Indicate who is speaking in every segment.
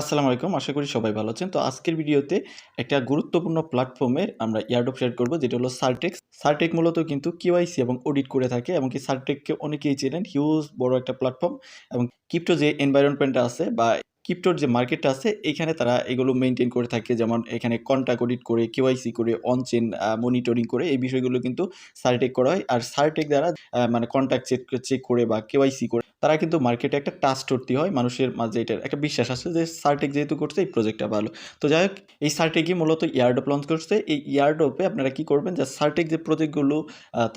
Speaker 1: আসসালামু আলাইকুম, আশা করি সবাই ভালো আছেন। তো আজকের ভিডিওতে একটা গুরুত্বপূর্ণ প্ল্যাটফর্মের আমরা ইয়ারডপ শেয়ার করব, যেটা হলো সার্টেক্স সার্টেক মূলত কিন্তু কিওয়াইসি এবং অডিট করে থাকে এবং কি সার্টেককে অনেকেই চেনেন হিউজ বড় একটা প্ল্যাটফর্ম এবং ক্রিপ্টো যে এনভায়রনমেন্টটা আছে বা ক্রিপ্টোর যে মার্কেটটা আছে, এখানে তারা এগুলো মেনটেন করে থাকে। যেমন এখানে কন্ট্যাক্ট অডিট করে কেওয়াইসি করে অন চেন মনিটরিং করে, এই বিষয়গুলো কিন্তু সার্টেক করা হয়। আর সার্টেক দ্বারা মানে কন্ট্যাক্ট চেক চেক করে বা কেওয়াইসি করে তারা কিন্তু মার্কেটে একটা টাস্ট তৈরি হয়, মানুষের মাঝে এটার একটা বিশ্বাস আছে যে সার্টেক যেহেতু করছে, এই প্রজেক্টটা ভালো। তো যাই হোক, এই সার্টেকই মূলত ইয়ারডপ লঞ্চ করছে। এই ইয়ারডপে আপনারা কি করবেন যে সার্টেক যে প্রজেক্টগুলো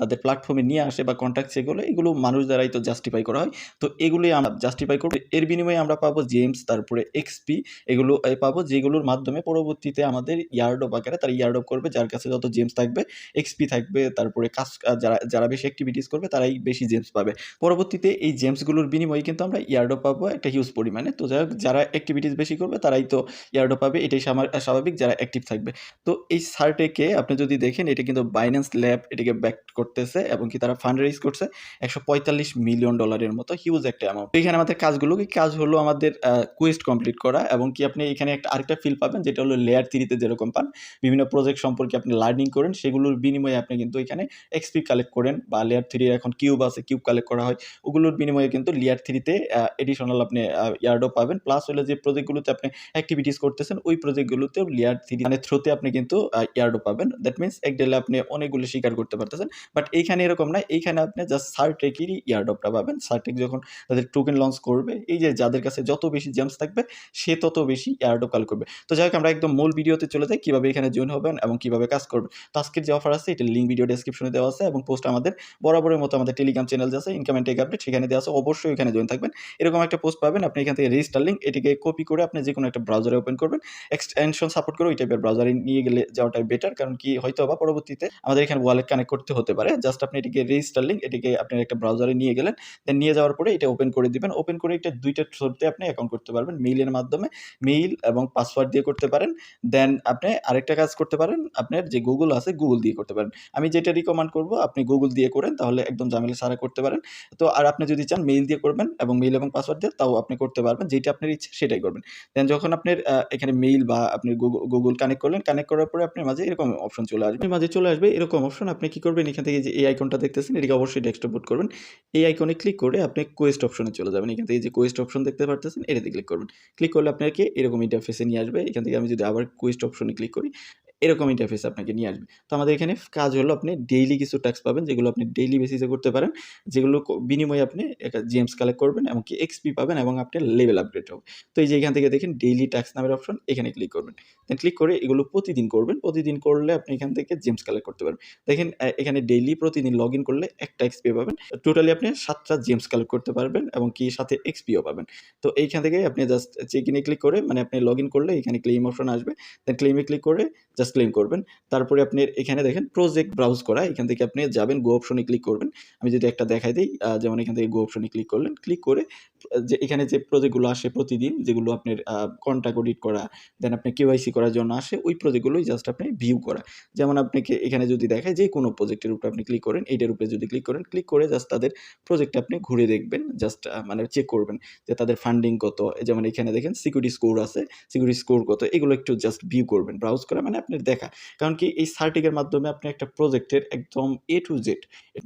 Speaker 1: তাদের প্ল্যাটফর্মে নিয়ে আসে বা কন্ট্যাক্ট সেগুলো এগুলো মানুষ দ্বারাই তো জাস্টিফাই করা হয়। তো এগুলি আমরা জাস্টিফাই করব। এর বিনিময়ে আমরা পাবো জেমস তারপরে এক্সপি এগুলো পাবো যেগুলোর মাধ্যমে পরবর্তীতে আমাদের ইয়ারডপ আকারে তারা ইয়ারডপ করবে, যার কাছে যত জেমস থাকবে এক্সপি থাকবে, তারপরে কাজ যারা যারা বেশি অ্যাক্টিভিটিস করবে, তারাই বেশি জেমস পাবে। পরবর্তীতে এই জেমসগুলোর বিনিময়ে কিন্তু আমরা ইয়ারডপ পাবো একটা হিউজ পরিমাণে। তো যাই যারা অ্যাক্টিভিটিস বেশি করবে, তারাই তো ইয়ারডপ পাবে, এটাই স্বাভাবিক যারা অ্যাক্টিভ থাকবে। তো এই সার্টেকে আপনি যদি দেখেন, এটা কিন্তু বাইন্যান্স ল্যাব এটাকে ব্যাক করতেছে এবং কি তারা ফান্ড রেজ করছে একশো পঁয়তাল্লিশ মিলিয়ন ডলারের মতো হিউজ একটা অ্যামাউন্ট এখানে আমাদের কাজগুলো কি? কাজ হলো আমাদের কুয়েস্ট কমপ্লিট করা এবং কি আপনি এখানে একটা আরেকটা ফিল পাবেন, যেটা হলো লেয়ার থ্রিতে যেরকম পান। বিভিন্ন প্রজেক্ট সম্পর্কে আপনি লার্নিং করেন, সেগুলোর বিনিময়ে আপনি কিন্তু এখানে এক্সপি কালেক্ট করেন বা লেয়ার থ্রি এখন কিউব আছে কিউব কালেক্ট করা হয়। ওগুলোর বিনিময়ে কিন্তু লেয়ার থ্রিতে এডিশনাল আপনি ইয়ার্ডও পাবেন। প্লাস হলো যে প্রজেক্টগুলোতে আপনি অ্যাক্টিভিটিস করতেছেন, ওই প্রজেক্টগুলোতেও লেয়ার থ্রি মানে থ্রোতে আপনি কিন্তু ইয়ার্ডও পাবেন। দ্যাট মিনস এক ডেলে আপনি অনেকগুলো শিকার করতে পারতেছেন। বাট এইখানে এরকম না, এইখানে আপনি জাস্ট সার্টেকেরই ইয়ার্ডপটা পাবেন। সার্টেক যখন তাদের টোকেন লঞ্চ করবে, এই যে যাদের কাছে যত বেশি জেমস থাকবে, সে তত বেশি ইয়ার্ডপ কাল করবে। তো যাই হোক, আমরা একদম মূল ভিডিওতে চলে যাই, কীভাবে এখানে জয়েন হবেন এবং কীভাবে কাজ করবেন। তো আজকের যে অফার আছে এটা লিঙ্ক ভিডিও ডেসক্রিপশনে দেওয়া আছে এবং পোস্ট আমাদের বরাবরের মতো আমাদের টেলিগ্রাম চ্যানেল আছে ইনকাম অ্যান্ড টেক আপডেট সেখানে দেওয়া আছে। অবশ্যই এখানে জয়েন থাকবেন। এরকম একটা পোস্ট পাবেন, আপনি এখান থেকে রেজিস্টার লিঙ্ক এটিকে কপি করে আপনি যে কোনো একটা ব্রাউজারে ওপেন করবেন। এক্সটেনশন সাপোর্ট করে ওই টাইপের ব্রাউজারে নিয়ে গেলে যাওয়াটাই বেটার কারণ কি হয়তো বা পরবর্তীতে আমাদের এখানে ওয়ালেট কানেক্ট করতে হতে পারে। জাস্ট আপনি এটিকে রেজিস্টার লিঙ্ক এটিকে আপনি একটা ব্রাউজারে নিয়ে গেলেন দেন নিয়ে যাওয়ার পরে এটা ওপেন করে দিবেন। ওপেন করে এটা দুইটা থ্রোতে আপনি অ্যাকাউন্ট করতে পারবেন। মেইলের মাধ্যমে মেইল এবং পাসওয়ার্ড দিয়ে করতে পারেন। দেন আপনি আরেকটা কাজ করতে পারেন, আপনার যে গুগল আছে গুগল দিয়ে করতে পারেন। আমি যেটা রিকমেন্ড করব, আপনি গুগল দিয়ে করেন, তাহলে একদম ঝামেলা সারা করতে পারেন। তো আর আপনি যদি চান মেইল দিয়ে করবেন এবং মেইল এবং পাসওয়ার্ড দিয়ে তাও আপনি করতে পারবেন যেটা আপনার ইচ্ছে সেটাই করবেন। দেন যখন আপনার এখানে মেইল বা আপনি গুগল কানেক্ট করলেন কানেক্ট করার পরে আপনার মাঝে এরকম অপশন চলে আসবে। মাঝে চলে আসবে এরকম অপশন আপনি কি করবেন? এখান থেকে যে এই আইকনটা দেখতেছেন, এটাকে অবশ্যই ডেস্কটপ বুট করবেন। এই আইকনে ক্লিক করে আপনি কোয়েস্ট অপশনে চলে যাবেন। এখান থেকে যে কোয়েস্ট অপশন দেখতে পারতেছেন, এটাতে ক্লিক করবেন। ক্লিক করলে আপনাকে এরকম ইন্টারফেসে নিয়ে আসবে। এখান থেকে আমি যদি আবার কোয়েস্ট অপশনে ক্লিক করি এরকম ইন্টারফেস আপনাকে নিয়ে আসবে। তো আমাদের এখানে কাজ হলো আপনি ডেইলি কিছু ট্যাক্স পাবেন, যেগুলো আপনি ডেইলি বেসিসে করতে পারেন, যেগুলো বিনিময়ে আপনি জিএমস কালেক্ট করবেন এমনকি এক্সপি পাবেন এবং আপনার লেভেল আপগ্রেড হবে। তো এই যে এখান থেকে দেখেন ডেইলি ট্যাক্স নামের অপশন এখানে ক্লিক করবেন। দেন ক্লিক করে এগুলো প্রতিদিন করবেন। প্রতিদিন করলে আপনি এখান থেকে জেমস কালেক্ট করতে পারবেন। দেখেন এখানে ডেইলি প্রতিদিন লগ ইন করলে একটা এক্সপি পাবেন। টোটালি আপনি সাতটা জেমস কালেক্ট করতে পারবেন এবং কি সাথে এক্সপিও পাবেন। তো এইখান থেকে আপনি জাস্ট চেক ইনে ক্লিক করে মানে আপনি লগ ইন করলে এখানে ক্লেম অপশন আসবে। দেন ক্লেমে ক্লিক করে জাস্ট ক্লেম করবেন। তারপরে আপনি এখানে দেখেন প্রজেক্ট ব্রাউজ করা, এখান থেকে আপনি যাবেন গো অপশনে ক্লিক করবেন। আমি যদি একটা দেখাই দিই যেমন এখান থেকে গো অপশনে ক্লিক করলেন ক্লিক করে যে এখানে যে প্রজেক্টগুলো আসে প্রতিদিন, যেগুলো আপনার কন্ট্যাক্ট অডিট করা দেন আপনি কেওয়াইসি করার জন্য আসে, ওই প্রজেক্টগুলোই জাস্ট আপনি ভিউ করা। যেমন আপনাকে এখানে যদি দেখায় যে কোনো প্রজেক্টের উপরে আপনি ক্লিক করেন এইটার উপরে যদি ক্লিক করেন ক্লিক করে জাস্ট তাদের প্রজেক্টটা আপনি ঘুরে দেখবেন জাস্ট মানে চেক করবেন যে তাদের ফান্ডিং কত। যেমন এখানে দেখেন সিকিউরিটি স্কোর আছে সিকিউরিটি স্কোর কত, এগুলো একটু জাস্ট ভিউ করবেন ব্রাউজ করা মানে আপনার দেখা। কারণ কি এই সার্টিকের মাধ্যমে আপনি একটা প্রজেক্টের একদম এ টু জেড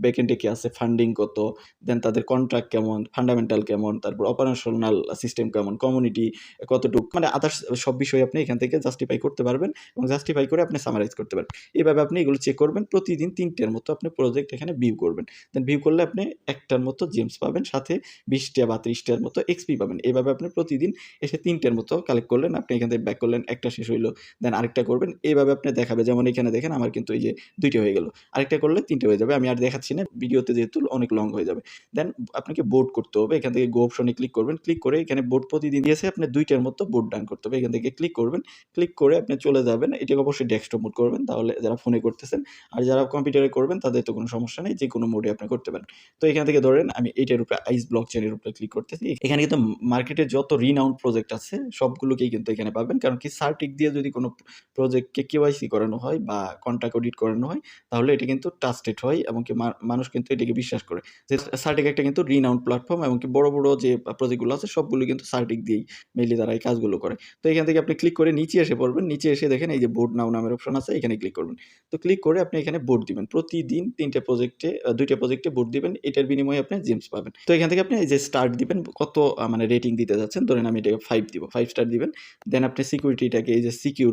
Speaker 1: ব্যাকেন্ডে কি আছে ফান্ডিং কত দেন তাদের কন্ট্রাক্ট কেমন ফান্ডামেন্টাল কেমন তারপর অপারেশনাল সিস্টেম কেমন কমিউনিটি কতটুকু মানে আদার্স সব বিষয় আপনি এখান থেকে জাস্টিফাই করতে পারবেন এবং জাস্টিফাই করে আপনি সামারাইজ করতে পারবেন। এইভাবে আপনি এগুলো চেক করবেন, প্রতিদিন তিনটের মতো আপনি প্রজেক্ট এখানে ভিউ করবেন। দেন ভিউ করলে আপনি একটার মতো জেমস পাবেন, সাথে বিশটা বা ত্রিশটার মতো এক্সপি পাবেন। এইভাবে আপনি প্রতিদিন এসে তিনটের মতো কালেক্ট করলেন, আপনি এখান থেকে ব্যাক করলেন, একটা শেষ হইল দেন আরেকটা করবেন। এইভাবে আপনি দেখাবে, যেমন এখানে দেখেন আমার কিন্তু এই যে দুইটা হয়ে গেল। আরেকটা করলে তিনটে হয়ে যাবে, আমি আর দেখাচ্ছি না, ভিডিওতে যেহেতু অনেক লং হয়ে যাবে। দেন আপনাকে বোর্ড করতে হবে, এখান থেকে গো অপশনে ক্লিক করবেন। ক্লিক করে এখানে বোর্ড প্রতিদিন দিয়েছে, আপনি দুইটার মতো বোর্ড ডান করতে হবে। এখান থেকে ক্লিক করবেন। ক্লিক করে আপনি চলে যাবেন। এটাকে অবশ্যই ডেস্কটপ মোড করবেন। তাহলে যারা ফোনে করতেছেন আর যারা কম্পিউটারে করবেন, তাদের তো কোনো সমস্যা নেই। যে কোনো মোডে আপনি করতে পারেন। তো এখান থেকে ধরেন, আমি এইটার উপরে আইস ব্লক চেনের উপরে ক্লিক করতেছি। এখানে কিন্তু মার্কেটে যত রিনাউন্ড প্রজেক্ট আছে, সবগুলোকেই কিন্তু এখানে পাবেন। কারণ কি সার্টিক দিয়ে যদি কোনো প্রজেক্টকে কেওয়াইসি করানো হয় বা কন্ট্যাক্ট অডিট করানো হয়, তাহলে এটা কিন্তু ট্রাস্টেড হয় এবং কি মানুষ কিন্তু এটাকে বিশ্বাস করে। যে সার্টিক একটা কিন্তু রিনাউন্ড প্ল্যাটফর্ম এবং কি বড় বড় যে প্রজেক্টগুলো আছে, সবগুলো কিন্তু সার্টিক দিয়েই মেইনলি তারা এই কাজগুলো করে। তো এখান থেকে আপনি ক্লিক করে নিচে এসে পড়বেন, নিচে এসে দেখেন এই যে বোর্ড নাও নামের অপশন আছে, এখানে ক্লিক করবেন। তো ক্লিক করে আপনি এখানে বোর্ড দিবেন। প্রতিদিন তিনটে প্রজেক্টে দুইটা প্রজেক্টে বোর্ড দিবেন, এটার বিনিময়ে আপনি জেমস পাবেন। তো এখান থেকে আপনি এই যে স্টার্ট দিবেন, কত মানে রেটিং দিতে যাচ্ছেন, ধরেন আমি এটাকে ফাইভ দিব। ফাইভ স্টার দিবেন দেন আপনি সিকিউরিটিটাকে এই যে সিকিউর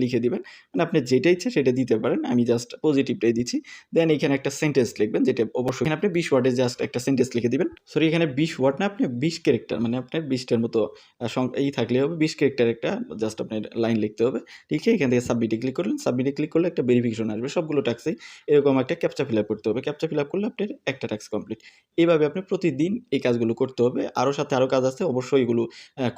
Speaker 1: লিখে দিবেন। মানে আপনি যেটা ইচ্ছা সেটা দিতে পারেন, আমি জাস্ট পজিটিভটাই দিচ্ছি। দেন এখানে একটা সেন্টেন্স লিখবেন, যেটা অবশ্যই, এখানে আপনি বিশ ওয়ার্ডে জাস্ট একটা সেন্টেন্স লিখে দিবেন। সরি এখানে বিশ ওয়ার্ড না, আপনি বিশ ক্যারেক্টার মানে আপনার বিশটার মতো এই থাকলে হবে, বিশ ক্যারেক্টার একটা জাস্ট আপনার লাইন লিখতে হবে। ঠিক আছে এখান থেকে সাবমিটে ক্লিক করলেন সাবমিটে ক্লিক করলে একটা ভেরিফিকেশন আসবে, সবগুলো ট্যাক্সে এরকম একটা ক্যাপচা ফিল আপ করতে হবে। ক্যাপচা ফিল আপ করলে আপনার একটা ট্যাক্স কমপ্লিট এইভাবে আপনি প্রতিদিন এই কাজগুলো করতে হবে। আরও সাথে আরও কাজ আছে, অবশ্যই এগুলো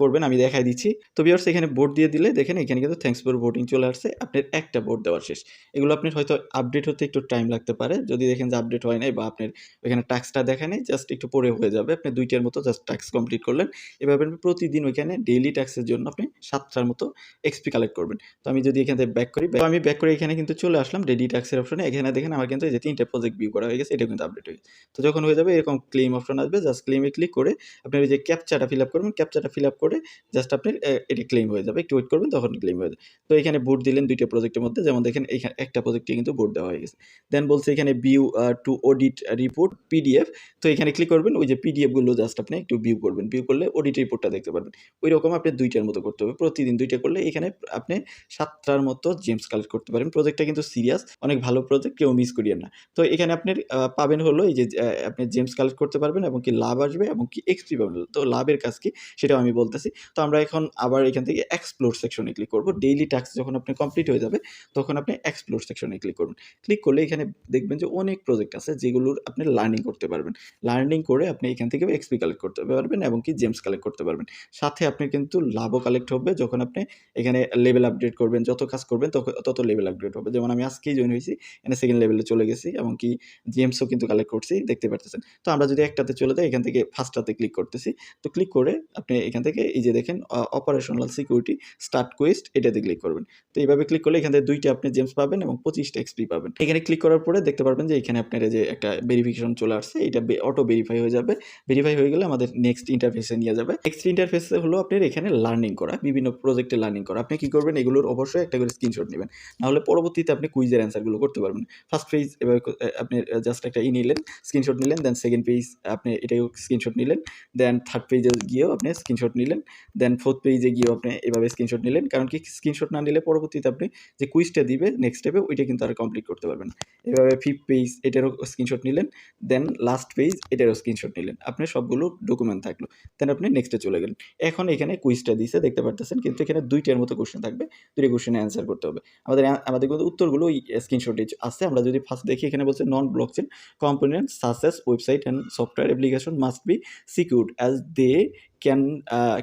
Speaker 1: করবেন, আমি দেখাই দিচ্ছি। তো বিয়ার্স এখানে ভোট দিয়ে দিলে দেখেন, এখানে কিন্তু থ্যাঙ্কস ফর ভোটিং চলে আসছে। আপনার একটা ভোট দেওয়ার শেষ। এগুলো আপনার হয়তো আপডেট হতে একটু টাইম লাগতে পারে। যদি দেখেন যে আপডেট হয় নাই বা আপনার এখানে টাস্কটা দেখা নেই জাস্ট একটু পরে হয়ে যাবে। আপনি দুইটার মতো জাস্ট টাস্ক কমপ্লিট করলেন। এভাবে আপনি প্রতিদিন ওইখানে ডেইলি ট্যাক্সের জন্য আপনি সাতটার মতো এক্সপি কালেক্ট করবেন। তো আমি যদি এখান ব্যাক করি আমি ব্যাক করে এখানে কিন্তু চলে আসলাম রেডি ট্যাক্সের অপশনে এখানে দেখেন আমার কিন্তু এই যে তিনটে প্রজেক্ট ভিউ করা হয়ে গেছে এটা কিন্তু আপডেট হয়ে গেছে। তো যখন হয়ে যাবে এরকম ক্লেম অপশন আসবে জাস্ট ক্লেমে ক্লিক করে আপনার ওই যে ক্যাপচাটা ফিল আপ করবেন। ক্যাপচাটা ফিল আপ করে জাস্ট আপনার আহ, এটি ক্লেম হয়ে যাবে। একটু ওয়েট করবেন তখন ক্লেম হয়ে যাবে। তো এখানে বোর্ড দিলেন দুইটা প্রজেক্টের মধ্যে। যেমন দেখেন এখানে একটা প্রজেক্টে কিন্তু বোর্ড দেওয়া হয়ে গেছে। দেন বলছে এখানে view to audit report PDF তো এখানে ক্লিক করবেন ওই যে পিডিএফগুলো জাস্ট আপনি ভিউ করবেন। ভিউ করলে অডিট রিপোর্টটা দেখতে পারবেন। ওই রকম আপনি দুইটার মতো করতে হবে। প্রতিদিন দুইটা করলে এখানে আপনি সাতটার মতো জেমস কালেক্ট করতে পারেন। প্রজেক্টটা কিন্তু সিরিয়াস অনেক ভালো প্রজেক্ট কেউ মিস করিয়েন না। তো এখানে আপনি পাবেন হলো এই যে আপনি জেমস কালেক্ট করতে পারবেন এবং কি লাভ আসবে এবং কি এক্সপি পাবেন তো লাভের কাজ কি সেটাও আমি বলতেছি। তো আমরা এখন আবার এখান থেকে এক্সপ্লোর সেকশনে ক্লিক করব। ডেইলি টাস্ক যখন আপনি কমপ্লিট হয়ে যাবে, তখন আপনি এক্সপ্লোর সেকশনে ক্লিক করুন ক্লিক করলে এখানে দেখবেন যে অনেক প্রজেক্ট আছে যেগুলোর আপনি লার্নিং করতে পারবেন। লার্নিং করে আপনি এখান থেকে এক্সপি কালেক্ট করতে পারবেন এবং কি জেমস কালেক্ট করতে পারবেন। সাথে আপনি কিন্তু লাভও কালেক্ট হবে যখন আপনি এখানে লেভেল আপডেট করবেন, যত কাজ করবেন তত- লেভেল আপডেট হবে। যেমন আমি আজকেই জয়েন হয়েছি, এখানে সেকেন্ড লেভেলে চলে গেছি এবং কি জেমসও কিন্তু কালেক্ট করছি, দেখতে পারতেছেন। তো আমরা যদি একটাতে চলে যাই, এখান থেকে ফার্স্টটাতে ক্লিক করতেছি। তো ক্লিক করে আপনি এখান থেকে এই যে দেখেন অপারেশনাল সিকিউরিটি স্টার্ট কোয়েস্ট এটাতে ক্লিক করবেন। তো এইভাবে ক্লিক করলে এখান থেকে দুইটা আপনি জেমস পাবেন এবং পঁচিশটা এক্সপি পাবেন। এখানে ক্লিক করার পরে দেখতে পারবেন যে এখানে আপনার যে একটা ভেরিফিকেশন চলে আসছে, এটা অটো ভেরিফাই হয়ে যাবে। ভেরিফাই হয়ে গেলে আমাদের নেক্সট ইন্টারফেসে নিয়ে যাবে। নেক্সট ইন্টারফেসে হলো আপনার এখানে লার্নিং করা, বিভিন্ন প্রজেক্টে লার্নিং করা। আপনি কি করবেন? এগুলোর অবশ্যই একটা করে স্ক্রিনশট নেবেন। নাহলে পরবর্তীতে আপনি কুইজের অ্যান্সারগুলো করতে পারবেন। ফার্স্ট পেজ এবার আপনি জাস্ট একটা ই নিলেন স্ক্রিনশট নিলেন দেন সেকেন্ড পেজ আপনি এটাও স্ক্রিনশট নিলেন দেন থার্ড পেজে গিয়েও আপনি স্ক্রিনশট নিলেন দেন ফোর্থ পেজে গিয়েও আপনি এভাবে স্ক্রিনশট নিলেন। কারণ কি স্ক্রিনশট না নিলে পরবর্তীতে আপনি যে কুইজটা দিবে নেক্সট স্টেপে ওইটা কিন্তু আর কমপ্লিট করতে পারবেন এভাবে ফিফথ পেজ এটারও স্ক্রিনশট নিলেন দেন লাস্ট পেজ এটারও স্ক্রিনশট নিলেন। আপনি সবগুলো ডকুমেন্ট থাকল। দেন আপনি নেক্সটে চলে গেলেন। এখন এখানে কুইজটা দিছে, দেখতে পারতেছেন, কিন্তু এখানে দুইটার মতো কোশ্চেন থাকবে। দুইটা কোশ্চেনে অ্যান্সার করতে হবে। আমাদের আমাদের কিন্তু উত্তরগুলো ওই স্ক্রিনশটে আছে। আমরা যদি ফার্স্ট দেখি, এখানে বলছে non blockchain component such as website and software application must be secured as they can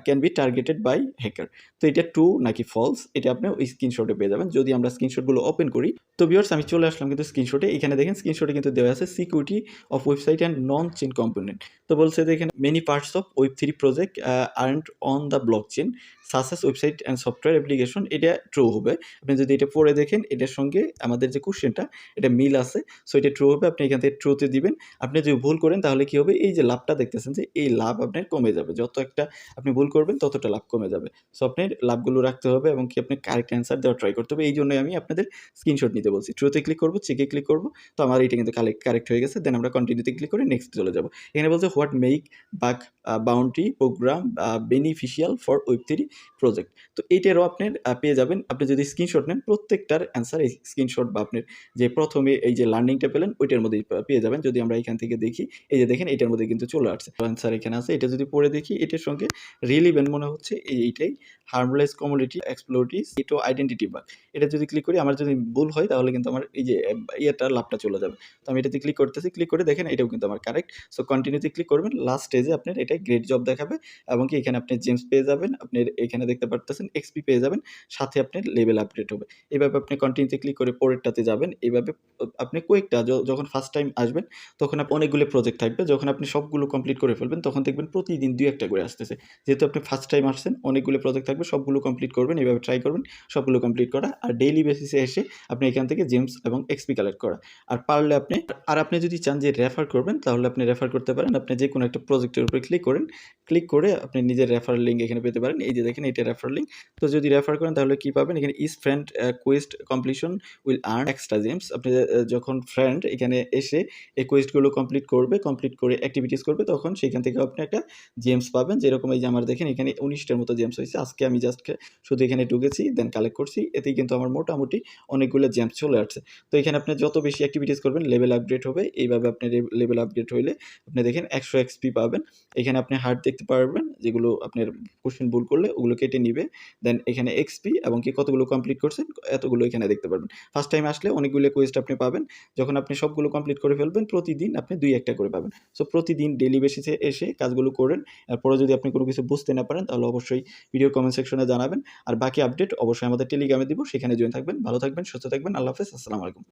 Speaker 1: can be targeted by hacker তো এটা ট্রু নাকি ফলস এটা আপনি ওই স্ক্রিনশটে পেয়ে যাবেন। যদি আমরা স্ক্রিনশটগুলো ওপেন করি, তো বিয়ার্স আমি চলে আসলাম কিন্তু স্ক্রিনশটে এখানে দেখেন স্ক্রিনশটে কিন্তু দেওয়া আছে security of website and non chain component তো বলছে যে এখানে many parts of web three project aren't on the blockchain such as website and software application এটা ট্রু হবে। আপনি যদি এটা পড়ে দেখেন, এটার সঙ্গে আমাদের যে কোশ্চেনটা এটা মিল আছে। সো এটা ট্রু হবে, আপনি এখান থেকে ট্রুতে দিবেন। আপনি যদি ভুল করেন, তাহলে কি হবে? এই যে লাভটা দেখতেছেন যে, এই লাভ আপনার কমে যাবে। যত একটা আপনি ভুল করবেন, ততটা লাভ কমে যাবে। সো আপনার লাভগুলো রাখতে হবে এবং কি আপনি কারেক্ট অ্যান্সার দেওয়ার ট্রাই করতে হবে। এই জন্যই আমি আপনাদের স্ক্রিনশট নিতে বলছি। ট্রুতে ক্লিক করব চেকে ক্লিক করব। তো আমার এটা কিন্তু কালেক্ট কারেক্ট হয়ে গেছে। দেন আমরা কন্টিনিউতে ক্লিক করে নেক্সট চলে যাব। এখানে বলছে what make bug boundary program beneficial for web three project তো এইটারও আপনি পেয়ে যাবেন। আপনি যদি স্ক্রিনশট নেন, প্রত্যেকটার অ্যান্সার এই স্ক্রিনশট বা আপনার যে প্রথমে এই যে লার্নিংটা পেলেন, ওইটার মধ্যেই পেয়ে যাবেন। যদি আমরা এখান থেকে দেখি, এই যে দেখেন, এটার মধ্যে কিন্তু চলে আসছে। অ্যান্সার এখানে আছে। এটা যদি পড়ে দেখি এটার সঙ্গে রিলিভেন্ট মনে হচ্ছে। এই এইটাই হার্মলেস কমোডিটি এক্সপ্লোরিটিস এটো আইডেন্টিটি বাগ এটা যদি ক্লিক করি, আমার যদি ভুল হয়, তাহলে কিন্তু আমার এই যে, ইয়েটা, লাভটা চলে যাবে। তো আমি এটাতে ক্লিক করতেছি ক্লিক করে দেখেন এটাও কিন্তু আমার কারেক্ট সো কন্টিনিউতে ক্লিক করবেন লাস্ট স্টেজে আপনার এটা গ্রেট জব দেখাবে, এবং কি এখানে আপনি জেমস পেয়ে যাবেন, আপনি এখানে দেখতে পারতেছেন এক্সপি পেয়ে যাবেন, সাথে আপনার লেভেল আপডেট হবে। এইভাবে আপনি কন্টিনিউতে ক্লিক করে পরেরটাতে যাবেন এইভাবে আপনি কয়েকটা যখন ফার্স্ট টাইম আসবেন, তখন আপনি অনেকগুলো প্রজেক্ট থাকবে, যখন আপনি সবগুলো কমপ্লিট করে ফেলবেন, তখন দেখবেন প্রতিদিন দুই একটা করে আসতেছে। যেহেতু আপনি ফার্স্ট টাইম আসছেন, অনেকগুলো প্রজেক্ট থাকবে, সবগুলো কমপ্লিট করবেন, এভাবে ট্রাই করবেন, সবগুলো কমপ্লিট করা আর ডেইলি বেসিসে এসে আপনি এখান থেকে জেমস এবং এক্সপি কালেক্ট করা। আর পারলে আপনি, আর আপনি যদি চান যে রেফার করবেন, তাহলে আপনি রেফার করতে পারেন। আপনি যে কোনো একটা প্রজেক্টের উপরে ক্লিক করেন। ক্লিক করে আপনি নিজের রেফার লিঙ্ক এখানে পেতে পারেন। এই যে দেখেন, এটা রেফার লিঙ্ক তো যদি রেফার করেন, তাহলে কি পাবেন? এখানে is friend quest completion will earn extra gems আপনি যখন ফ্রেন্ড এখানে এসে এই কোয়েস্টগুলো কমপ্লিট করবে কমপ্লিট করে অ্যাক্টিভিটিস করবে, তখন সেখান থেকে আপনি একটা জেমস পাবেন। যেরকম এই যে আমার দেখেন, এখানে উনিশটার মতো জেমস হয়েছে। আজকে আমি জাস্ট শুধু এখানে ঢুকেছি দেন কালেক্ট করছি। এতেই কিন্তু আমার মোটামুটি অনেকগুলো জ্যাম্প চলে আসছে। তো এখানে আপনি যত বেশি অ্যাক্টিভিটিস করবেন লেভেল আপগ্রেড হবে। এইভাবে আপনি লেভেল আপগ্রেড হইলে আপনি দেখেন একশো এক্সপি পাবেন। এখানে আপনি হার্ট দেখতে পারবেন, যেগুলো আপনার কোশ্চেন ভুল করলে ওগুলো কেটে নিবে। দেন এখানে এক্সপি এবং কি কতগুলো কমপ্লিট করছেন, এতগুলো এখানে দেখতে পারবেন। ফার্স্ট টাইম আসলে অনেকগুলো কোয়েস্ট আপনি পাবেন। যখন আপনি সবগুলো কমপ্লিট করে ফেলবেন, প্রতিদিন আপনি দুই একটা করে পাবেন। সো প্রতিদিন ডেলি বেসিসে এসে কাজগুলো করেন। এরপরে যদি আপনি কোনো কিছু বুঝতে না পারেন, তাহলে অবশ্যই ভিডিও কমেন্ট সেকশনে জানাবেন। আর বাকি আপডেট অবশ্যই আমাদের টেলিগ্রামে দিব। সেখানে জয়েন থাকবেন। ভালো থাকবেন সুস্থ থাকবেন। আল্লাহ হাফেজ আসসালামু আলাইকুম।